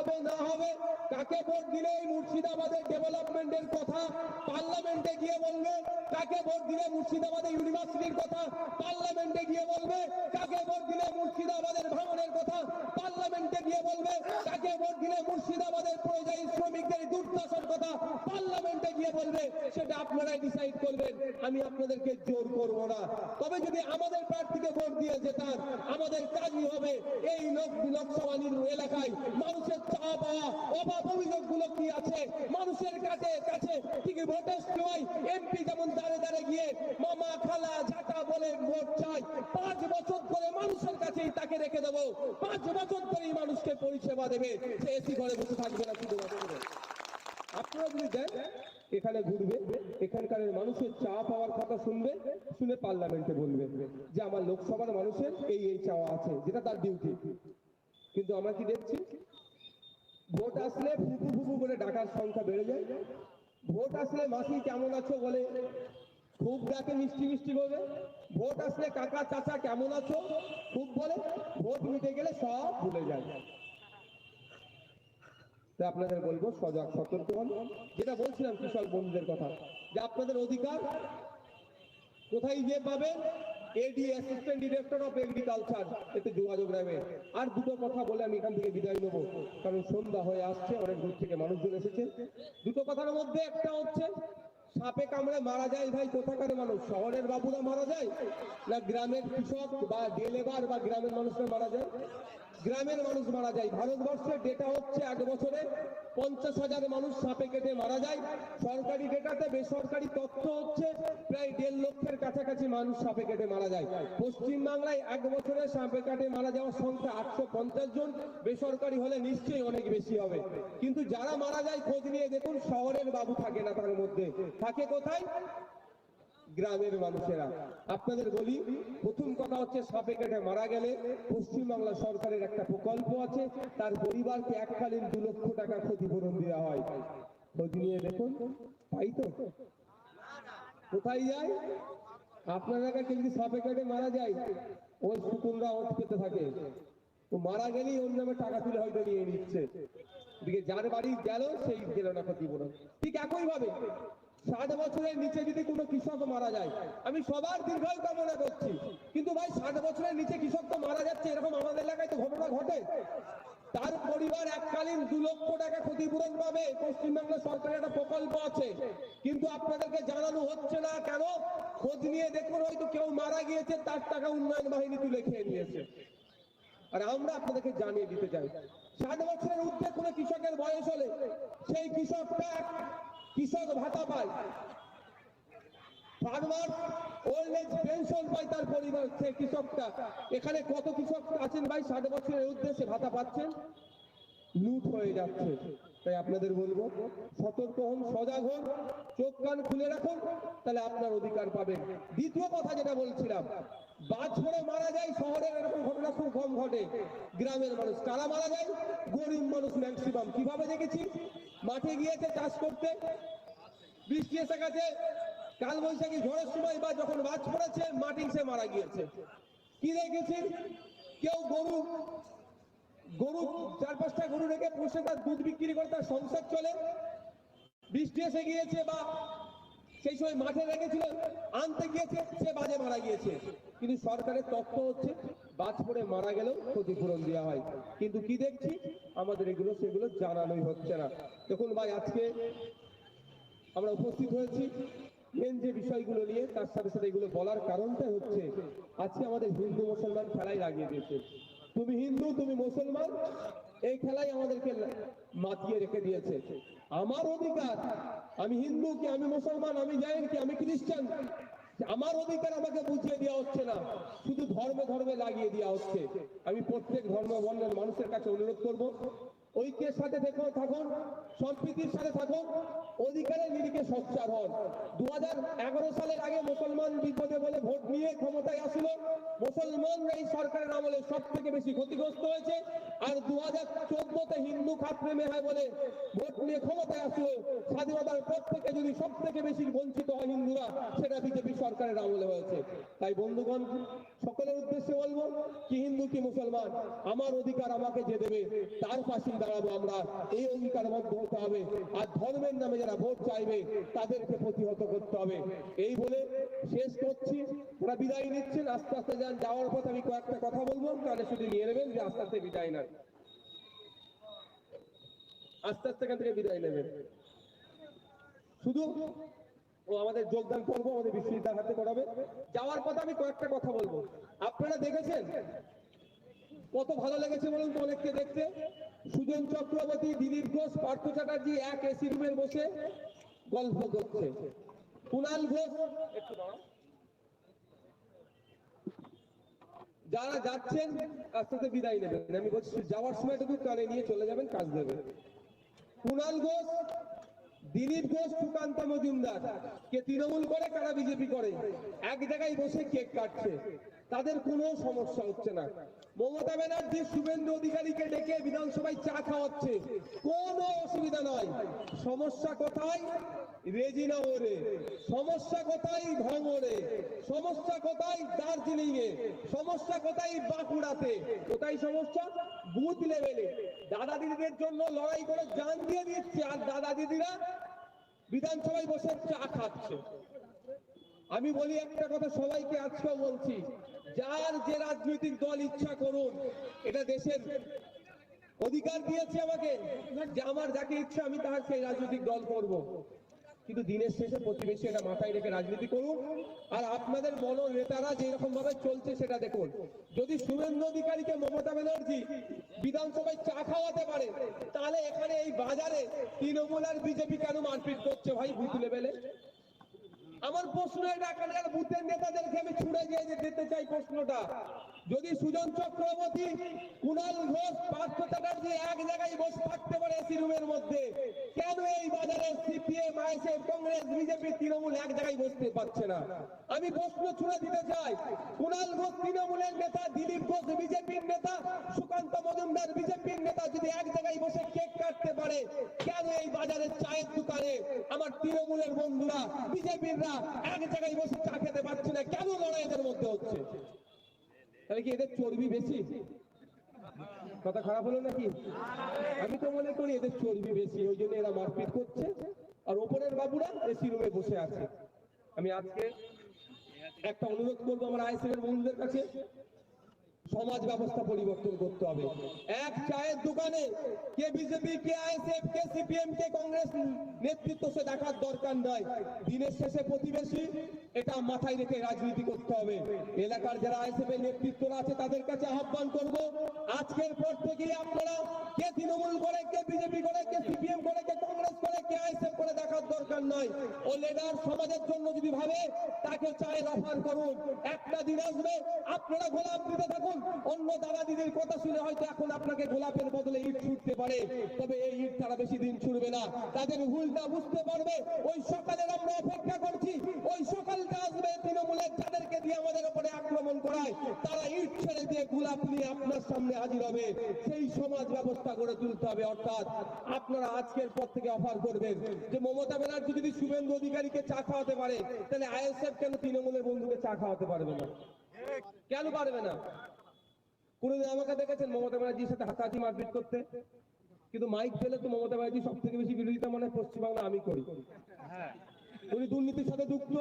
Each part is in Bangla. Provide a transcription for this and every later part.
হবে, না হবে, কাকে ভোট দিলে এই মুর্শিদাবাদের ডেভেলপমেন্টের কথা পার্লামেন্টে গিয়ে বলবে? কাকে ভোট দিলে মুর্শিদাবাদের ইউনিভার্সিটির কথা পার্লামেন্টে গিয়ে বলবে? কাকে ভোট দিলে মুর্শিদাবাদের ভ্রমণের কথা পার্লামেন্টে গিয়ে বলবে? কাকে ভোট দিলে মুর্শিদাবাদের পরিযায়ী শ্রমিকদের দুর্দশার কথা পার্লামেন্টে গিয়ে বলবে? সেটা আপনারাই ডিসাইড করবেন। আমি আপনাদেরকে জোর করব না। তবে যদি আমাদের প্রার্থীকে ভোট দিয়ে যেতাম আমাদের কাজই হবে এই লোক লোকসভা এলাকায় মানুষের মানুষের কাছে যেমন ভোট চাই পাঁচ বছর মানুষের তাকে রেখে দেবো। এখানে ঘুরবে এখানকার মানুষের চা পাওয়ার কথা শুনবে, শুনে পার্লামেন্টে বলবে যে আমার লোকসভার মানুষের এই এই চাওয়া আছে, যেটা তার ডিউটি কিন্তু আমরা কি দেখছি? ভোট আসলে ফুপু ফুপু করে ডাকার সংখ্যা বেড়ে যায়। ভোট আসলে মাসি কেমন আছো বলে খুব ডাকে মিষ্টি মিষ্টি বলে। ভোট আসলে কাকা চাচা কেমন আছো খুব বলে। ভোট মিটে গেলে সব ভুলে যায়। আপনাদের বলব, সজাগ সতর্ক হন যেটা বলছিলাম কৃষক বন্ধুদের কথা, যে আপনাদের অধিকার কোথায় গিয়ে পাবেন AD assistant director of agriculture এতে যোগাযোগ রাখবে আর দুটো কথা বলে আমি এখান থেকে বিদায় নেব, কারণ সন্ধ্যা হয়ে আসছে, অনেক দূর থেকে মানুষজন এসেছে। দুটো কথার মধ্যে একটা হচ্ছে, সাপে কামড়ে মারা যায় ভাই কোথাকার মানুষ? শহরের বাবুরা মারা যায়? না গ্রামের কৃষক বা ডেলেবার বা গ্রামের মানুষরা মারা যায়? গ্রামের মানুষ মারা যায়। ভারতবর্ষের ডেটা হচ্ছে এক বছরে পঞ্চাশ হাজার মানুষ সাপে কেটে মারা যায়। সরকারি ডেটাতে বেসরকারি তথ্য হচ্ছে প্রায় দেড় লক্ষের কাছাকাছি মানুষ সাপে কেটে মারা যায়। পশ্চিম বাংলায় এক বছরে সাপে কাটে মারা যাওয়ার সংখ্যা আটশো পঞ্চাশ জন। বেসরকারি হলে নিশ্চয়ই অনেক বেশি হবে। কিন্তু যারা মারা যায় খোঁজ নিয়ে দেখুন, শহরের বাবু থাকে না তার মধ্যে। থাকে কোথায়? গ্রামের মানুষেরা। আপনাদের বলি, প্রথম কথা হচ্ছে সাপে কেটে মারা গেলে পশ্চিমবাংলা সরকারের একটা প্রকল্প আছে, তার পরিবারকে এককালীন দু লক্ষ টাকা ক্ষতিপূরণ দেওয়া হয়। খোঁজ নিয়ে দেখুন। তাই তো? কোথায় যায়? আপনার এলাকায় কেউ যদি সাপে কেটে মারা যায়, ওই সুকুনরা ওঠ পেতে থাকে। তো মারা গেলেই ওর নামে টাকা তুলে হয়তো নিয়ে নিচ্ছে। যার বাড়ি গেল, সেই গেল না ক্ষতিপূরণ। ঠিক একই ভাবে ষাট বছরের নিচে যদি কোনো কৃষক মারা যায়, আমি সবার দীর্ঘায়ু কামনা করছি। কিন্তু ভাই, ষাট বছরের নিচে কৃষক তো মারা যাচ্ছে, এরকম আমাদের এলাকায় তো ঘটনা ঘটে। তার পরিবার এককালীন দু লক্ষ টাকা ক্ষতিপূরণ পাবে, পশ্চিমবঙ্গ সরকারের একটা প্রকল্প আছে। কিন্তু আপনাদেরকে জানানো হচ্ছে না কেন? খোঁজ নিয়ে দেখুন, হয়তো কেউ মারা গিয়েছে, তার টাকা উন্নয়ন বাহিনী তুলে খেয়ে নিয়েছে। আর আমরা আপনাদেরকে জানিয়ে দিতে চাই, ষাট বছরের ঊর্ধ্বে কোনো কৃষকের বয়স হলে, সেই কৃষকটা কৃষক ভাতা পায়। ফার্মার ওল্ড এজ পেনশন পায় তার পরিবার সে কৃষকটা। এখানে কত কৃষক আছেন ভাই? ষাট বছরের উদ্দেশ্যে ভাতা পাচ্ছেন। লুট হয়ে যাচ্ছে। তাই আপনাদের বলব, সতর্ক হন, সজাগ হন, চোখ কান খুলে রাখুন, তাহলে আপনার অধিকার পাবেন। দ্বিতীয় কথা যেটা বলছিলাম বাজ পড়ে মারা যায় শহরের এরকম ঘটনা খুব কম ঘটে। গ্রামের মানুষ কারা মারা যায়? গরিব মানুষ ম্যাক্সিমাম কীভাবে দেখেছি? মাঠে গিয়েছে চাষ করতে। বৃষ্টি এসে গেছে। কাল বৈশাখী ঝড়ের সময় বা যখন বাজ পড়েছে, মাটি সে মারা গিয়েছে। কি দেখেছি? কেউ গরু গরু চার পাঁচটা গরু রেখে পুষে তার দুধ বিক্রি করে তার সংসার চলে। বৃষ্টি এসে গিয়েছে বা সেই সময় মাঠে রেখেছিল, আনতে গিয়েছে, সে বাজে মারা গিয়েছে। কিন্তু সরকারের তত্ত্ব হচ্ছে বাজ পড়ে মারা গেলেও ক্ষতিপূরণ দেওয়া হয়। কিন্তু কি দেখছি? আমাদের এগুলো, সেগুলো জানানোই হচ্ছে না। দেখুন ভাই, আজকে আমরা উপস্থিত হয়েছি মেন যে বিষয়গুলো নিয়ে, তার সাথে সাথে এগুলো বলার কারণটা হচ্ছে, আজকে আমাদের হিন্দু মুসলমান খেলাই লাগিয়ে দিয়েছে। তুমি হিন্দু, তুমি মুসলমান, এই খেলাই আমাদেরকে মাতিয়ে রেখে দিয়েছে। আমার অধিকার, আমি হিন্দু কি, আমি মুসলমান, আমি জানি কি, আমি খ্রিস্টান আমার অধিকার আমাকে বুঝিয়ে দেওয়া হচ্ছে না। শুধু ধর্মে ধর্মে লাগিয়ে দেওয়া হচ্ছে। আমি প্রত্যেক ধর্ম বর্ণের মানুষের কাছে অনুরোধ করব, ঐক্যের সাথে দেখো থাকুন, সম্প্রীতির সাথে থাকুন, অধিকারের নিরিখে সোচ্চার হন। দু হাজার এগারো সালের আগে মুসলমান বিপদে বলে ভোট নিয়ে ক্ষমতায় আসলো। মুসলমানরা এই সরকারের আমলে সব থেকে বেশি ক্ষতিগ্রস্ত হয়েছে। আর দু হাজার চোদ্দতে হিন্দু হিন্দু খাত প্রেমে হয় বলে ভোট নিয়ে ক্ষমতায় আসলো, স্বাধীনতার পর থেকে যদি সব থেকে বেশি বঞ্চিত হয় হিন্দুরা, সেটা বিজেপি সরকারের আমলে হয়েছে। তাই বন্ধুগণ, সকলের উদ্দেশ্যে বলব, কি হিন্দু, কি মুসলমান, আমার অধিকার আমাকে যে দেবে, তার পাশেই দাঁড়াবো আমরা। এই অধিকার মধ্যে হতে হবে। আর ধর্মের নামে যারা ভোট চাইবে, তাদেরকে প্রতিহত করতে হবে। এই বলে শেষ করছি। ওরা বিদায় নিচ্ছেন, আস্তে আস্তে যান যাওয়ার পথে আমি কয়েকটা কথা বলব কানে শুধু নিয়ে নেবেন যে আস্তে আস্তে বিদায় নেন। আস্তে আস্তে এখান থেকে বিদায় নেবেন। শুধু ও আমাদের যোগদান পর্ব আমাদের বিশ্ববিদ্যালয় হাতে করাবে। যাওয়ার পথে আমি কয়েকটা কথা বলব। আপনারা দেখেছেন? কত ভালো লেগেছে বলুন তো অনেককে দেখতে। সুজন চক্রবর্তী, দিলীপ ঘোষ, পার্থ চ্যাটার্জি এক এসি রুমে বসে গল্প করছে। কুণাল ঘোষ, একটু দাঁড়াও। যারা যাচ্ছেন আস্তে আস্তে বিদায় নেবেন। আমি বলছি, যাওয়ার সময় সময়টুকু কানে নিয়ে চলে যাবেন, কাজ দেবে কুণাল ঘোষ, দিলীপ ঘোষ, সুকান্ত মজুমদার। কে তৃণমূল করে, কারা বিজেপি করে? এক জায়গায় বসে কেক কাটছে। তাদের কোনো সমস্যা হচ্ছে না। মমতা ব্যানার্জি, শুভেন্দু অধিকারীকে ডেকে বিধানসভায় চা খাওয়াচ্ছে। কোনো অসুবিধা নয়। সমস্যা কোথায়? রেজিনগরে সমস্যা কোথায় ভাঙড়ে? সমস্যা কোথায় দার্জিলিং এ সমস্যা কোথায় বাঁকুড়াতে? কোথায় সমস্যা? বুথ লেভেলে। দাদা দিদিদের জন্য লড়াই করে জান দিয়ে দিচ্ছে, আর দাদা দিদিরা বিধানসভায় বসে চা খাচ্ছে। আমি বলি একটা কথা সবাইকে আজকেও বলছি, যার যে রাজনৈতিক দল ইচ্ছা করুন, এটা দেশের অধিকার দিয়েছে আমাকে, যে আমার যাকে ইচ্ছা আমি তার সেই রাজনৈতিক দল করব। কিন্তু দিনের শেষে প্রতিবেশী এটা মাথায় রেখে রাজনীতি করুন। আর আপনাদের মন নেতারা যে রকম ভাবে চলছে সেটা দেখুন। যদি শুভেন্দু অধিকারীকে মমতা ব্যানার্জি বিধানসভায় চা খাওয়াতে পারে, তাহলে এখানে এই বাজারে তৃণমূল আর বিজেপি কেন মারপিট করছে ভাই বুথ লেভেলে আমার প্রশ্ন এটা এখানকার বুথের নেতাদেরকে আমি ছুড়ে গিয়ে যে দিতে চাই প্রশ্নটা। যদি সুজন চক্রবর্তী, কুণাল ঘোষ, পার্থ চ্যাটার্জি এক জায়গায় বসে থাকতে পারে এসি রুমের মধ্যে, কেন এই বাজারে CPM ISF Congress BJP Trinamool এক জায়গায় বসতে পারছে না? আমি প্রশ্ন ছুড়ে দিতে চাই, কুণাল ঘোষ তৃণমূলের নেতা, দিলীপ ঘোষ বিজেপির নেতা, সুকান্ত মজুমদার বিজেপির নেতা যদি এক জায়গায় বসে কেক কাটতে পারে, কেন এই বাজারের চায়ের দোকানে আমার তৃণমূলের বন্ধুরা বিজেপিররা এক জায়গায় বসে চা খেতে পারছে না? কেন লড়াই এদের মধ্যে হচ্ছে? তাহলে কি এদের চর্বি বেশি। কথা খারাপ হলো নাকি? আমি তো মনে করি এদের চর্বি বেশি, ওই জন্য এরা মারপিট করছে। আর ওপরের বাবুরা এসি রুমে বসে আছে। আমি আজকে একটা অনুরোধ করব আমার আইসিএল বন্ধুদের কাছে সমাজ ব্যবস্থা পরিবর্তন করতে হবে। এক চায়ের দোকানে কে বিজেপি, কে আইএসএফ, কে সিপিএম, কে কংগ্রেস নেতৃত্ব, সে দেখার দরকার নয় দিনের শেষে প্রতিবেশী, এটা মাথায় রেখে রাজনীতি করতে হবে। এলাকার যারা আইএসএফ এর নেতৃত্বরা আছে, তাদের কাছে আহ্বান করব, আজকের পর থেকে আপনারা কে তৃণমূল করে, কে বিজেপি করে, কে সিপিএম করে, কে কংগ্রেস করে, কে আইএসএফ করে দেখার দরকার নয় ও লিডার সমাজের জন্য যদি ভাবে, তাকে চায়ের অফার করুন। একটা দিন আসবে, আপনারা গোলাপ দিতে থাকুন। অন্য দাদা দিদির কথা শুনে হয়তো এখন আপনাকে গোলাপের বদলে ইট ছুটতে পারে। তবে এই ইট তারা বেশি দিন ছুটবে না। তাদের ভুলটা বুঝতে পারবে। ওই সকালের আমরা অপেক্ষা করছি। ওই সকালটা আসবে তৃণমূলের যাদেরকে দিয়ে আমাদের উপরে আক্রমণ করায়, তারা ইট ছেড়ে দিয়ে গোলাপ নিয়ে আপনার সামনে হাজির হবে। সেই সমাজ ব্যবস্থা গড়ে তুলতে হবে। অর্থাৎ আপনারা আজকের পর থেকে অফার করবেন যে মমতা ব্যানার্জি যদি শুভেন্দু অধিকারীকে চা খাওয়াতে পারে, তাহলে আইএসএফ কেন তৃণমূলের বন্ধুকে চা খাওয়াতে পারবে না? কেন পারবে না? কোনোদিন আমাকে দেখেছেন? মমতা ব্যানার্জির সাথে হাতাহাতি মারপিট করতে। কিন্তু মাইক ফেলে তো মমতা ব্যানার্জি সব থেকে বেশি বিরোধিতা মানে পশ্চিমবাংলা আমি করি। উনি দুর্নীতির সাথে যুক্ত।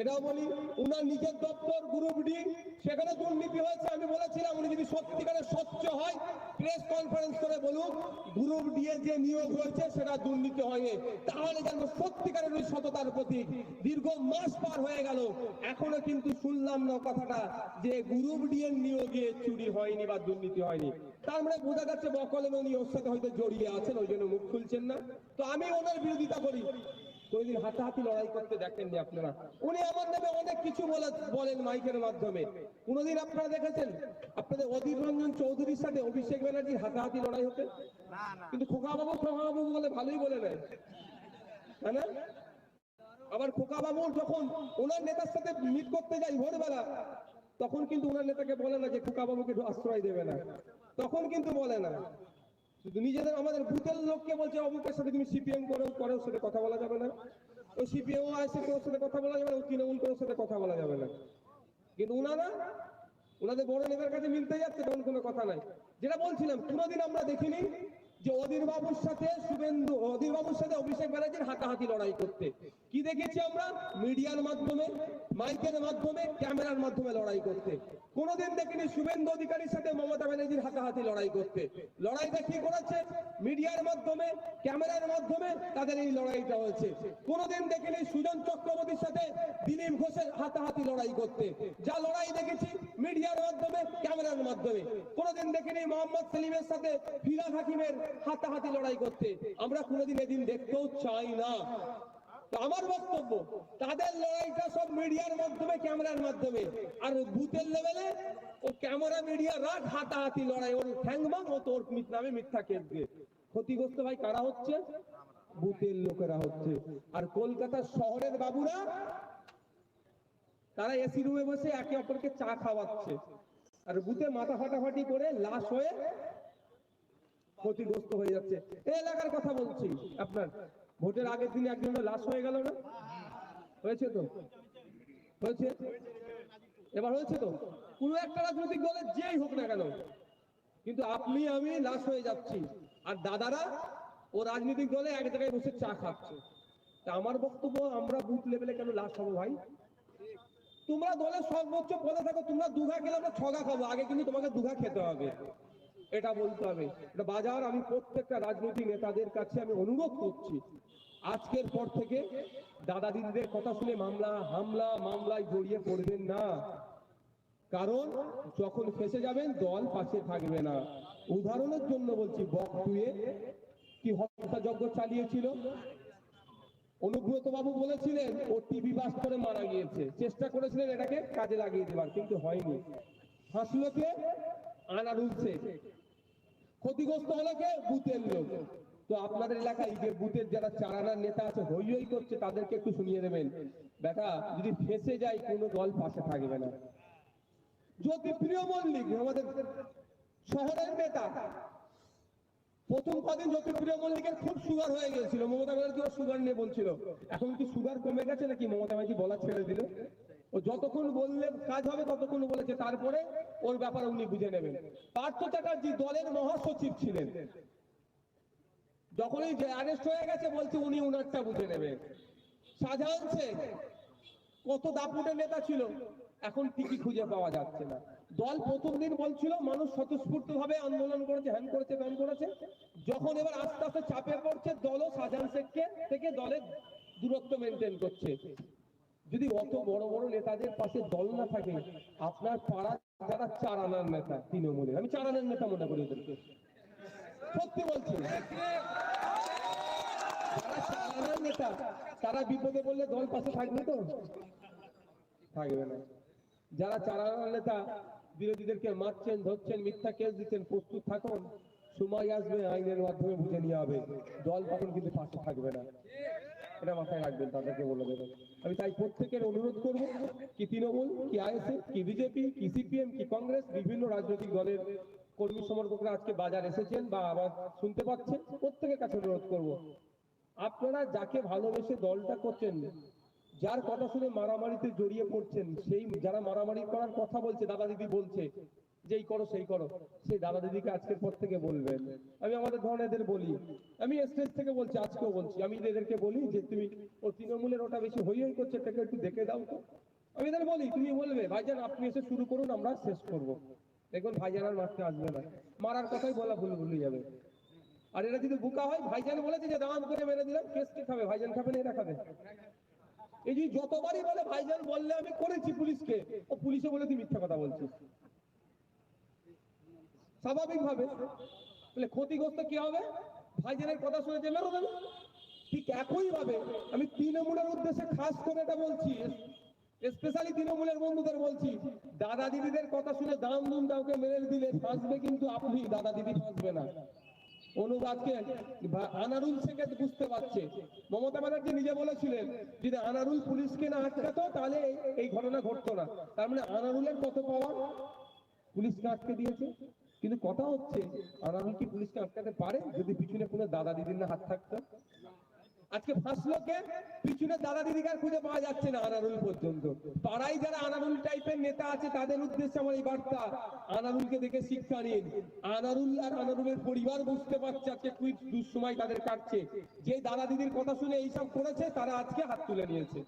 এটাও বলি, উনার নিজের দপ্তর গ্রুপ ডি সেখানে দুর্নীতি হয়েছে, আমি বলেছিলাম উনি যদি সত্যিকারের স্বচ্ছ হয় প্রেস কনফারেন্স করে বলুন গ্রুপ ডি এর যে নিয়োগ হয়েছে, সেটা দুর্নীতি হয়নি। তাহলে জানব সত্যিকারের ওই সততার প্রতীক দীর্ঘ মাস পার হয়ে গেল, এখনও কিন্তু শুনলাম না কথাটা যে গ্রুপ ডি এর নিয়োগে চুরি হয়নি বা দুর্নীতি হয়নি। তার মানে বোঝা যাচ্ছে বকলেন উনি, ওর সাথে হয়তো জড়িয়ে আছেন, ওই জন্য মুখ খুলছেন না। তো আমি ওনার বিরোধিতা করি। কোনদিন হাতাহাতি লড়াই করতে দেখেননি আপনারা। উনি আমার নামে অনেক কিছু বলে বলেন মাইকের মাধ্যমে। কোনদিন আপনারা দেখেছেন? আপনাদের অধীর রঞ্জন চৌধুরীর সাথে অভিষেক ব্যানার্জির হাতাহাতি লড়াই হতে? কিন্তু খোকা বাবু খোকা বাবু বলে ভালোই বলে নেয়। তাই না? আবার খোকা বাবু যখন ওনার নেতার সাথে মিট করতে যাই ভোরবেলা তখন কিন্তু ওনার নেতাকে বলে না যে খোকা বাবুকে একটু আশ্রয় দেবে না। তখন কিন্তু বলে না। শুধু নিজেদের, আমাদের বুথের লোককে বলছে, অমুকের সাথে তুমি সিপিএম করো করো সাথে কথা বলা যাবে না। ও সিপিএম আছে ওর সাথে কথা বলা যাবে না, ও তৃণমূল করার সাথে কথা বলা যাবে না। কিন্তু উনারা ওনাদের বড় নেতার কাছে মিলতে যাচ্ছে তখন কোনো কথা নাই। যেটা বলছিলাম, কোনোদিন আমরা দেখিনি যে অধীর বাবুর সাথে শুভেন্দু অধীর বাবুর সাথে অভিষেক ব্যানার্জির হাতাহাতি লড়াই করতে। কি দেখেছি আমরা? মিডিয়ার মাধ্যমে, মাইকের মাধ্যমে, ক্যামেরার মাধ্যমে লড়াই করতে। কোনোদিন দেখিনি শুভেন্দু অধিকারীর সাথে মমতা ব্যানার্জির হাতাহাতি লড়াই করতে। লড়াইটা কি করেছে? মিডিয়ার মাধ্যমে, ক্যামেরার মাধ্যমে তাদের এই লড়াইটা হয়েছে। কোনোদিন দেখিনি সুজন চক্রবর্তীর সাথে দিলীপ ঘোষের হাতাহাতি লড়াই করতে। যা লড়াই দেখেছি মিডিয়ার মাধ্যমে, ক্যামেরার মাধ্যমে। কোনোদিন দেখিনি মোহাম্মদ সেলিমের সাথে ফিরাজ হাকিমের হাতাহাতি লড়াই করতে। আমরা কোনোদিন এদিন দেখতেও চাই না। আমার বক্তব্য, তাদের লড়াইটা সব মিডিয়ার মাধ্যমে, ক্যামেরার মাধ্যমে। আর বুথের লেভেলে ও ক্যামেরা মিডিয়া রাত হাতাহাতি লড়াই, ওর ঠ্যাংবাং ও তোর নামে মিথ্যা কেস ক্ষতিগ্রস্ত ভাই কারা হচ্ছে? বুথের লোকেরা হচ্ছে। আর কলকাতা শহরের বাবুরা, তারা এসি রুমে বসে একে অপরকে চা খাওয়াচ্ছে। আর বুথে মাথা ফাটাফাটি করে লাশ হয়ে ক্ষতিগ্রস্ত হয়ে যাচ্ছে। এলাকার কথা বলছি আপনার। ভোটের আগের দিনে একজনের লাশ হয়ে গেল না? হয়েছে তো? হয়েছে? এবার হয়েছে তো? কোনো একটা রাজনৈতিক দলের যেই হোক না কেন, কিন্তু আপনি, আমি লাশ হয়ে যাচ্ছি। আর দাদারা, ও রাজনৈতিক দলে এক জায়গায় বসে চা খাচ্ছে। তা আমার বক্তব্য, আমরা বুথ লেভেলে কেন লাশ হব ভাই? তোমরা দলের সর্বোচ্চ পদে থাকো, তোমরা দুঘা খেলে আমরা ছগা খাব। আগে কিন্তু তোমাকে দুঘা খেতে হবে। এটা বলতে হবে। এটা বাজার, আমি প্রত্যেকটা রাজনৈতিক নেতাদের কাছে আমি অনুরোধ করছি। আজকের পর থেকে দাদা দিদিদের কথা শুনে মামলা, হামলা, মামলায় জড়িয়ে পড়বেন না। কারণ যখন ফেসে যাবেন, দল পাশে থাকবে না। উদাহরণের জন্য বলছি, বক দুয়ে কি হত্যাযজ্ঞ চালিয়েছিল? অনুব্রত বাবু বলেছিলেন, ও টিভি বাস করে মারা গিয়েছে। চেষ্টা করেছিলেন এটাকে কাজে লাগিয়ে দেবার, কিন্তু হয়নি। হাসলো কে আনারুল ক্ষতিগ্রস্ত হলো কে? বুথের লোক। তো আপনাদের এলাকায় যে বুথের যারা চারানার নেতা আছে হই হই করছে, তাদেরকে একটু শুনিয়ে দেবেন। বেটা, যদি ফেসে যায়, কোনো দল পাশে থাকবে না। জ্যোতিপ্রিয় মল্লিক আমাদের শহরের নেতা, প্রথম কদিন জ্যোতিপ্রিয় মল্লিকের খুব সুগার হয়ে গেছিল মমতা ব্যানার্জি ওর সুগার নিয়ে বলছিল। এখন কি সুগার কমে গেছে নাকি? মমতা ব্যানার্জি বলা ছেড়ে দিল। ও যতক্ষণ বললে কাজ হবে, ততক্ষণ বলেছে। তারপরে ওর ব্যাপারে উনি বুঝে নেবেন। পার্থ চ্যাটার্জি দলের মহাসচিব ছিলেন। যখনই অ্যারেস্ট হয়ে গেছে, বলছে উনি উনারটা বুঝে নেবেন শাহজাহান শেখ কত দাপুটের নেতা ছিল। এখন টিকি খুঁজে পাওয়া যাচ্ছে না। দল প্রথম দিন বলছিল, মানুষ স্বতঃস্ফূর্ত ভাবে আন্দোলন করেছে, হ্যান করেছে, ত্যান করেছে। যখন এবার আস্তে আস্তে চাপে পড়ছে, দলও শাহজাহান শেখকে থেকে দলের দূরত্ব মেনটেন করছে। যদি অত বড় বড় নেতাদের পাশে দল না থাকে, আপনার পাড়া যারা চার আনার নেতা, তৃণমূলের, আমি চার আনার নেতা মনে করি ওদেরকে। সত্যি বলছি। নেতা, তারা বিপদে পড়লে দল পাশে থাকবে তো? থাকবে না। যারা চারানার নেতা, বিরোধীদেরকে মারছেন, ধরছেন, মিথ্যা কেস দিচ্ছেন, প্রস্তুত থাকুন। সময় আসবে, আইনের মাধ্যমে বুঝে নিয়ে হবে। দল তখন কিন্তু পাশে থাকবে না। এটা মাথায় রাখবেন, তাদেরকে বলে দেবেন। আমি তাই প্রত্যেকের অনুরোধ করব, কি তৃণমূল, কি আইএসএফ, কি বিজেপি, কি সিপিএম, কি কংগ্রেস, বিভিন্ন রাজনৈতিক দলের কর্মী সমর্থকরা আজকে বাজার এসেছেন বা আবার শুনতে পাচ্ছেন, প্রত্যেকের কাছে অনুরোধ করব। আপনারা যাকে ভালোবেসে দলটা করছেন, যার কথা শুনে মারামারিতে জড়িয়ে পড়ছেন, সেই যারা মারামারি করার কথা বলছে, দাদা দিদি বলছে যে এই করো সেই করো, সেই দাদা দিদিকে আজকের পর থেকে বলবেন। আমি আমাদের ধরনেরদের বলি। আমি স্টেজ থেকে বলছি, আজকেও বলছি। আমি এদেরকে বলি যে তুমি ও তৃণমূলের ওটা বেশি হই হই করছে একটু দেখে দাও তো। আমি এদের বলি, তুমি বলবে, ভাইজান, আপনি এসে শুরু করুন, আমরা শেষ করব। দেখুন ভাইজান আর মারতে আসবে না। মারার কথাই বলা ভুল ভুলে যাবে। আর এরা যদি বুকা হয়, ভাইজান বলেছে যে দাম করে মেরে দিলাম, কেস কে খাবে? ভাইজান খাবে না, এরা খাবে। এই যে যতবারই বলে, ভাইজান বললে আমি করেছি পুলিশকে, ও পুলিশে বলে তুই মিথ্যা কথা বলছিস স্বাভাবিক ভাবে তাহলে ক্ষতিগ্রস্ত কি হবে? ভাইজানের কথা শুনে যে মেরো দেবে। ঠিক একই ভাবে আমি তৃণমূলের উদ্দেশ্যে খাস করে এটা বলছি স্পেশালি তৃণমূলের বন্ধুদের বলছি, দাদা দিদিদের কথা শুনে দাম দুম কাউকে মেরে দিলে ফাঁসবে কিন্তু আপনি, দাদা দিদি ফাঁসবে না। অনুবাদকে আনারুল শেখে বুঝতে পারছে। মমতা ব্যানার্জি নিজে বলেছিলেন, যদি আনারুল পুলিশকে না আটকাতো, তাহলে এই- এই ঘটনা ঘটতো না। তার মানে আনারুলের কত পাওয়ার? পুলিশকে আটকে দিয়েছে। কিন্তু কথা হচ্ছে, আনারুল কি পুলিশকে আটকাতে পারে? যদি পিছনে কোনো দাদা দিদির না হাত থাকতো? আজকে ফাঁসলো কে পিছনে দাদা দিদিকে আর খুঁজে পাওয়া যাচ্ছে না আনারুল পর্যন্ত। পাড়ায় যারা আনারুল টাইপের নেতা আছে, তাদের উদ্দেশ্যে আমার এই বার্তা, আনারুলকে দেখে শিক্ষা নিন। আনারুল আর আনারুলের পরিবার বুঝতে পারছে আজকে কুইক দুঃসময় তাদের কাটছে। যে দাদা দিদির কথা শুনে এইসব করেছে, তারা আজকে হাত তুলে নিয়েছে।